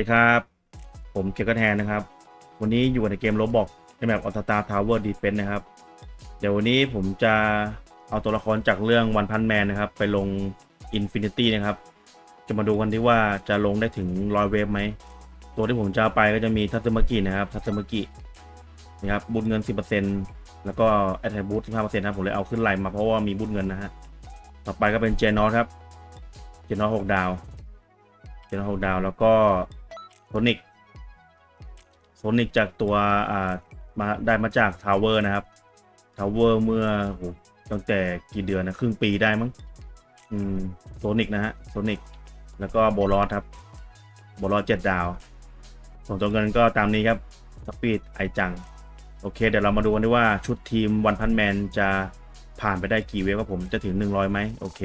ดีครับ ผมเกียร์กระแทนนะครับ วันนี้อยู่ในเกมโรบอกในแบบออสตาทาวเวอร์ดีเฟนนะครับ เดี๋ยววันนี้ผมจะเอาตัวละครจากเรื่องวันพันแมนนะครับ ไปลง Infinity นะครับ จะมาดูกันที่ว่าจะลงได้ถึงร้อยเวฟไหม ตัวที่ผมจะไปก็จะมีทัตสึมากินะครับทัตสึมากินะครับบูทเงิน 10%แล้วก็แอตแทบูท15%นะครับผมเลยเอาขึ้นไลน์มาเพราะว่ามีบูทเงินนะฮะต่อไปก็เป็นเจนอสครับเจนอส6ดาวเจนอส6ดาวแล้วก็ โซนิกโซนิกจากตัวอ่ามาได้มาจากทาวเวอร์นะครับทาวเวอร์เมื่อโหตั้งแต่กี่เดือนนะครึ่งปีได้มั้งอืมโซนิกนะฮะโซนิกแล้วก็โบลอสครับโบลอสเจ็ดดาวส่วนตัวเงินก็ตามนี้ครับสปีดไอจัง โอเค เดี๋ยวเรามาดูกันดีว่าชุดทีมวันพันแมนจะผ่านไปได้กี่เวฟครับผมจะถึง 100ไหมโอเค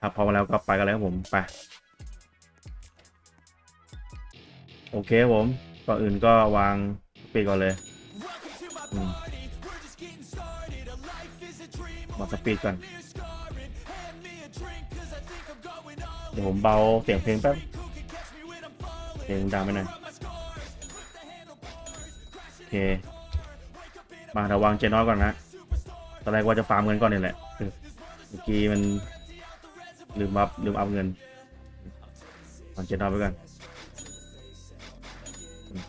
ถ้าพร้อมแล้วก็ไปกันเลยครับผมไป โอเคผมก่อนอื่นก็วางปีดก่อนเลยมาสปีดก่อน เดี๋ยวผมเบาเสียงเพลงแป๊บ เพลงดังไปหน่อยโอเค มาระวังเจนอยก่อนนะ ตอนแรกว่าจะฟาร์มเงินก่อนนี่แหละ เมื่อกี้มันลืมอัพลืมอัพเงินวางเจนอยไปก่อน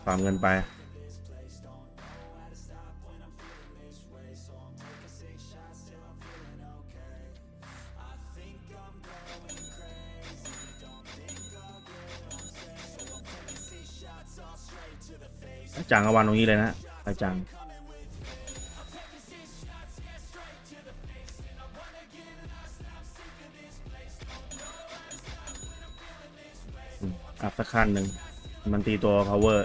ฟาร์มเงินไปจารย์ก็วางตรงนี้เลยนะอาจารย์อืมอัพสักขั้นหนึ่ง มันตีตัว power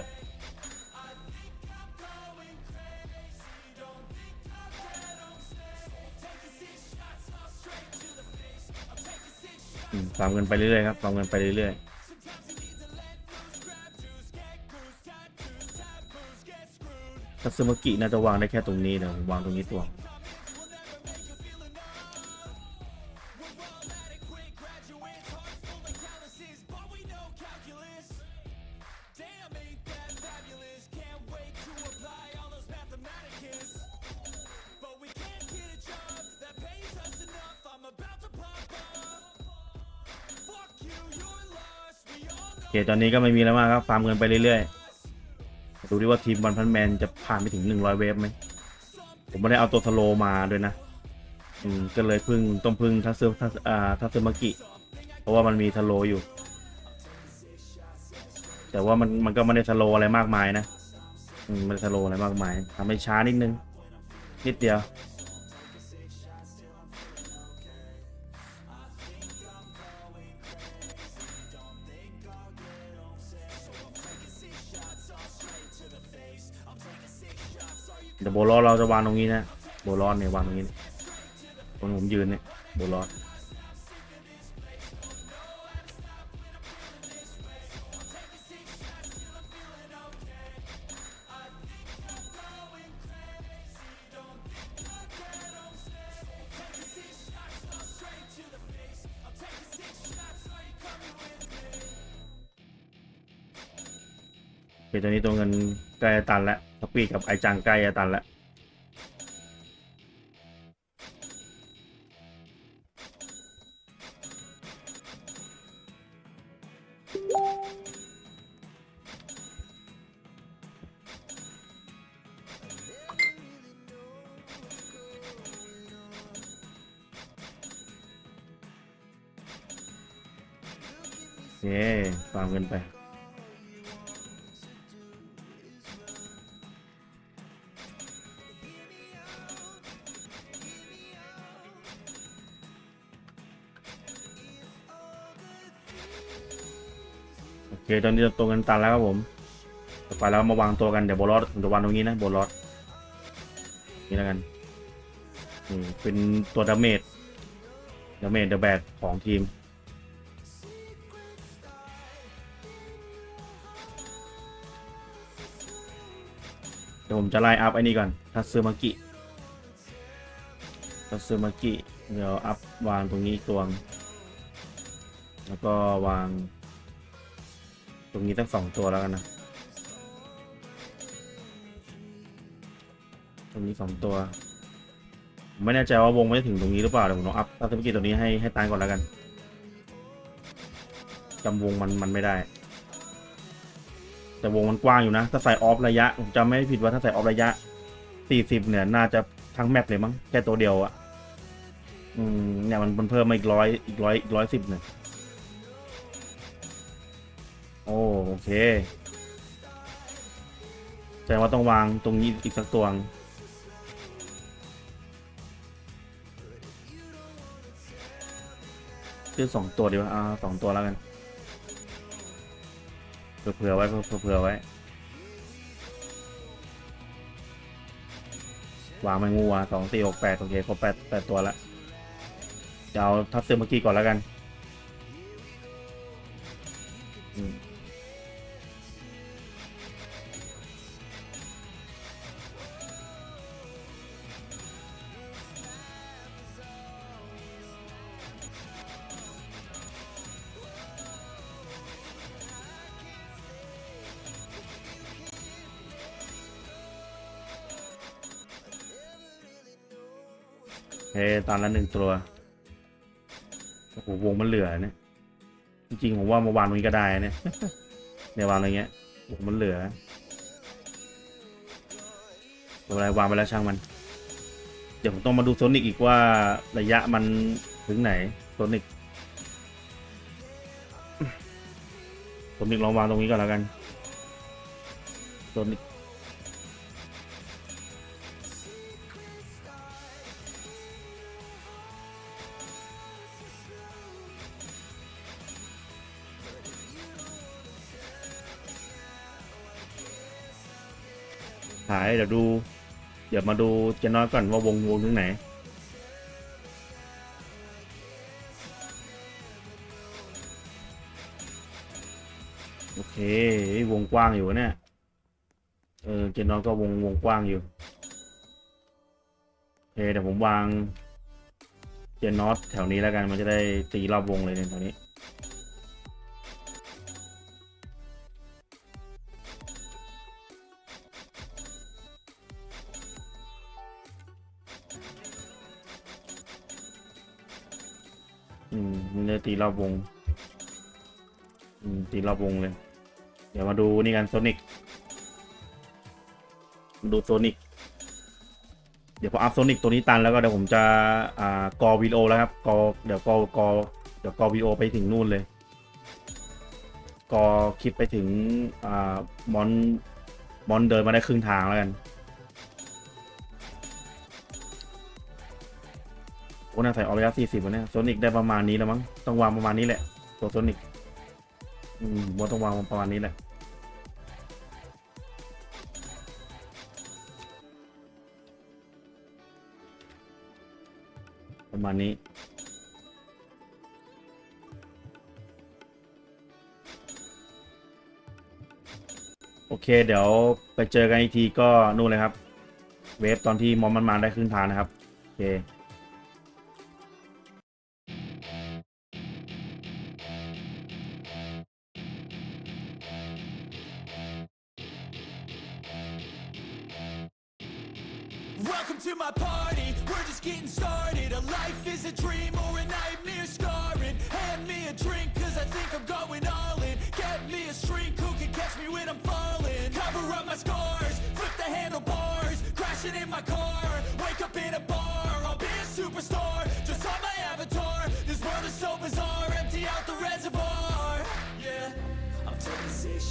อืมฟาร์มเงินไปเรื่อยๆครับฟาร์มเงินไปเรื่อยๆทัตสึมกิน่าจะวางได้แค่ตรงนี้เดี๋ยวผมวางตรงนี้ตัว เคตอนนี้ก็ไม่มีแล้วมากครับฟาร์มเงินไปเรื่อยๆดูดิว่าทีมวันพันแมนจะผ่านไปถึง100เวฟไหมผมไม่ได้เอาตัวสโลมาด้วยนะ อืมก็เลยพึ่งต้องพึ่งทัสเซทัสอ่าทัสเซมากิ เพราะว่ามันมีสโลอยู่ แต่ว่ามันมันก็ไม่ได้สโลอะไรมากมายนะ อืมไม่ได้สโลอะไรมากมายทำให้ช้านิดนึง นิดเดียว เดี๋ยวโบลอสเราจะวางตรงนี้นะโบลอสเนี่ยวางตรงนี้ตรงผมยืนเนี่ยโบลอสโอเคตอนนี้ตัวเงินใกล้ตันแล้ว สปีดกับไอจังใกล้จะตันแล้วเย้ฟาร์มเงินไป เคตอนนี้ตัวเงินตันแล้วครับผมต่อไปเรามาวางตัวกันเดี๋ยวโบลอสผมจะวางตรงนี้นะโบลอสนี่แล้วกันเป็นตัวดาเมจดาเมจเดอะแบกของทีมเดี๋ยวผมจะไล่อัพไอ้นี่ก่อนทัตสึมากิทัตสึมากิเดี๋ยวอัพวางตรงนี้ตัวแล้วก็วาง ตรงนี้ตั้งสองตัวแล้วกันนะ ตรงนี้สองตัวผมไม่แน่ใจว่าวงไม่ถึงตรงนี้หรือเปล่าเดี๋ยวผมลองอัพอัพธุรกิจตัวนี้ให้ให้ตายก่อนแล้วกันจำวงมันมันไม่ได้ แต่วงมันกว้างอยู่นะ ถ้าใส่ออฟระยะผมจำไม่ผิดว่าถ้าใส่ออฟระยะ40เนี่ยน่าจะทั้งแมปเลยมั้งแค่ตัวเดียวอะอืมเนี่ยมันมันเพิ่มมาอีกร้อยอีกร้อยอีกร้อยสิบเนี่ย โอโอเคแสดงว่าต้องวางตรงนี้อีกสักตัวงคือสองตัวดีกว่าอ่าสองตัวแล้วกันเผื่อไว้เผื่อไว้ วางไปงูอะสองสี่หกแปดโอเคครบแปดแปดตัวละจะเอาทับเซอเมื่อกี้ก่อนแล้วกัน ตอนละหนึ่งตัว โอ้โห วงมันเหลือเนี่ย จริงๆผมว่ามาวางตรงนี้ก็ได้เนี่ยเนี่ยวางอะไรเงี้ย วงมันเหลือไม่เป็นไรวางไปแล้วช่างมัน เดี๋ยวผมต้องมาดูโซนิกอีกว่าระยะมันถึงไหนโซนิกโซนิกลองวางตรงนี้ก่อนแล้วกันโซนิก เดี๋ยวดู เดี๋ยวมาดูเจนน้อยก่อนว่าวงวงถึงไหนโอเควงกว้างอยู่เนี่ยเออเจนน้อยก็วงวงกว้างอยู่โอเคเดี๋ยวผมวางเจนนอตแถวนี้แล้วกันมันจะได้ตีรอบวงเลยเนี่ยแถวนี้ อืมมันจะตีรอบวง อืมตีรอบวงเลย เดี๋ยวมาดูนี่กันโซนิกดูโซนิกเดี๋ยวพออัพโซนิกตัวนี้ตันแล้วก็เดี๋ยวผมจะอ่ากอวีโอแล้วครับกอเดี๋ยวกอกอเดี๋ยวกอวีโอไปถึงนู่นเลย กอคลิปไปถึงอ่ามอนมอนเดินมาได้ครึ่งทางแล้วกัน โอ้น่าใส่ออระยะสี่สิบเนี่ยโซนิกได้ประมาณนี้แล้วมั้งต้องวางประมาณนี้แหละตัวโซนิกอืมว่าต้องวางประมาณนี้แหละประมาณนี้โอเค เดี๋ยวไปเจอกันอีกทีก็นู่นเลยครับ เวฟตอนที่มอมมันมาได้ครึ่งทางนะครับ โอเค Welcome to my party, we're just getting started. A life is a dream or a nightmare scarring. Hand me a drink cause I think I'm going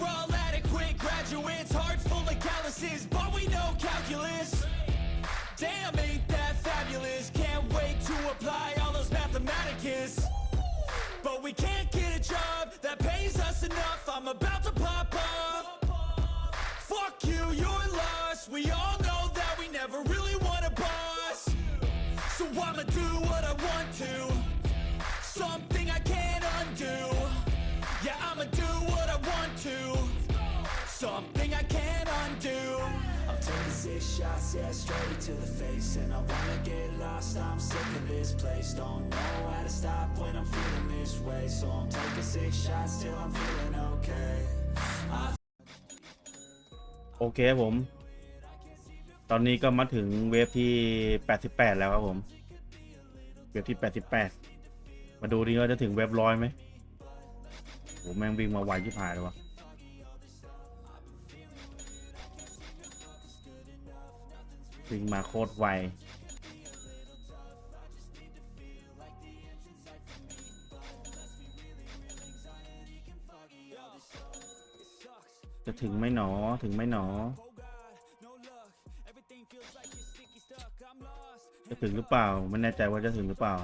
We're all adequate graduates, hearts full of calluses, but we know calculus. Damn, ain't that fabulous? Can't wait to apply all those mathematicus. But we can't get a job that pays us enough. I'm about to pop off. Fuck you, you're lost. We all know that we never really want a boss. So I'ma taking shots, yeah, straight to the face. And I wanna get lost, I'm sick of this place. Don't know how to stop when I'm feeling this way. So I'm taking six shots till I'm feeling okay. I โอเคครับผม ตอนนี้ก็มาถึงเวฟที่ 88 แล้วครับผม เวฟที่ 88 มาดูดิว่าจะถึงเวฟร้อยไหมโหแม่งวิ่งมาไวที่ผายเลยวะ วิ่งมาโคตรไวจะถึงไหมหนอถึงไหมหนอ จะถึงหรือเปล่า ไม่แน่ใจว่าจะถึงหรือเปล่า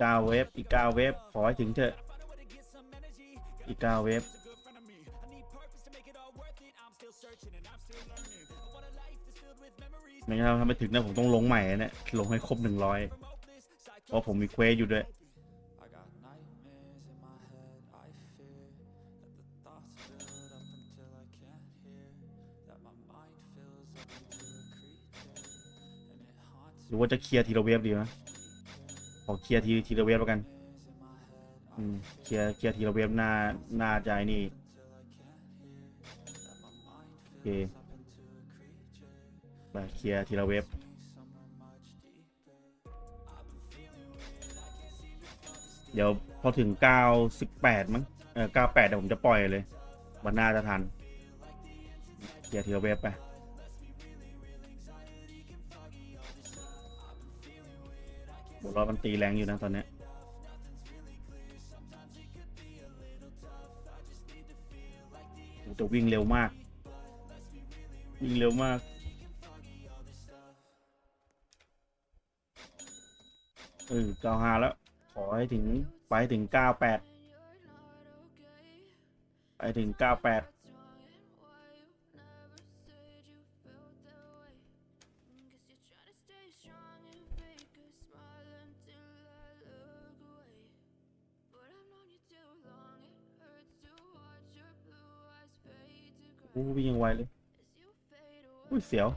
เก้าเวฟอีกเก้าเวฟขอให้ถึงเถอะ อีกเก้าเวฟ ไม่งั้นถ้าไม่ถึงนะผมต้องลงใหม่นะเนี่ยลงให้ครบหนึ่งร้อยเพราะผมมีเควสอยู่ด้วยหรือว่าจะเคลียร์ทีละเวฟดีไหมขอเคลียร์ทีทีละเวฟแล้วกันอืมเคลียร์เคลียร์ทีละเวฟหน้าหน้าใจนี่โอเค ไปเคลียร์ทีละเวฟเดี๋ยวพอถึง 98 มั้ง เออ 98 เดี๋ยวผมจะปล่อยเลย วันหน้าจะทันเคลียร์ทีละเวฟไป บวกรอบมันตีแรงอยู่นะตอนนี้ยโอ้แต่วิ่งเร็วมาก วิ่งเร็วมาก เออเก้าห้าแล้ว ขอให้ถึงไปถึงเก้าแปดไปถึงเก้าแปดอู้วิ่งยังไวเลย อุ้ยเสียว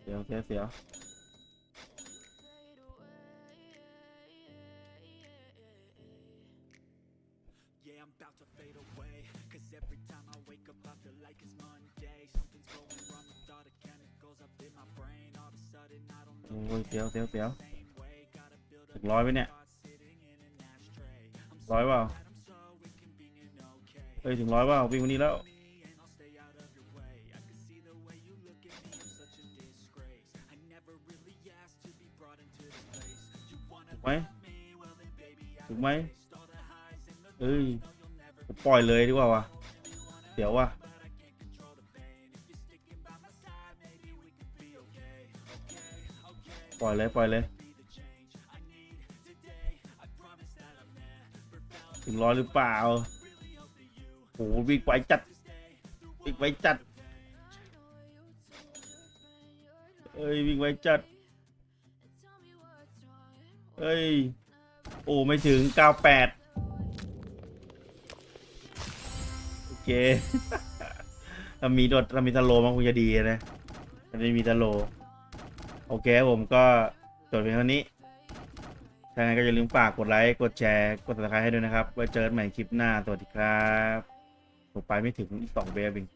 เสียวเสียวเสียว โอ้ยเสียวเสียวเสียวถึงร้อยไหมเนี่ยร้อยเปล่าเอ้ยถึงร้อยเปล่าวิ่งวันนี้แล้วถูกไหมถูกไหมเอ้ยปล่อยเลยดีกว่าวะเดี๋ยววะ ปล่อยเลยปล่อยเลย ถึงร้อยหรือเปล่าโหวิ่งไวจัดวิ่งไวจัด เอ้ยวิ่งไวจัด เอ้ย โอ้ ไม่ถึง 98 โอเคถ้ามีโดดถ้ามีทะโลมันคงจะดีนะถ้าไม่มีทะโล โอเคผมก็จบเพียงเท่านี้ถ้างั้นก็อย่าลืมฝากกดไลค์ กดแชร์ กดติดตามให้ด้วยนะครับ ไว้เจอกันใหม่คลิปหน้า สวัสดีครับผมไปไม่ถึงสองเบรบิง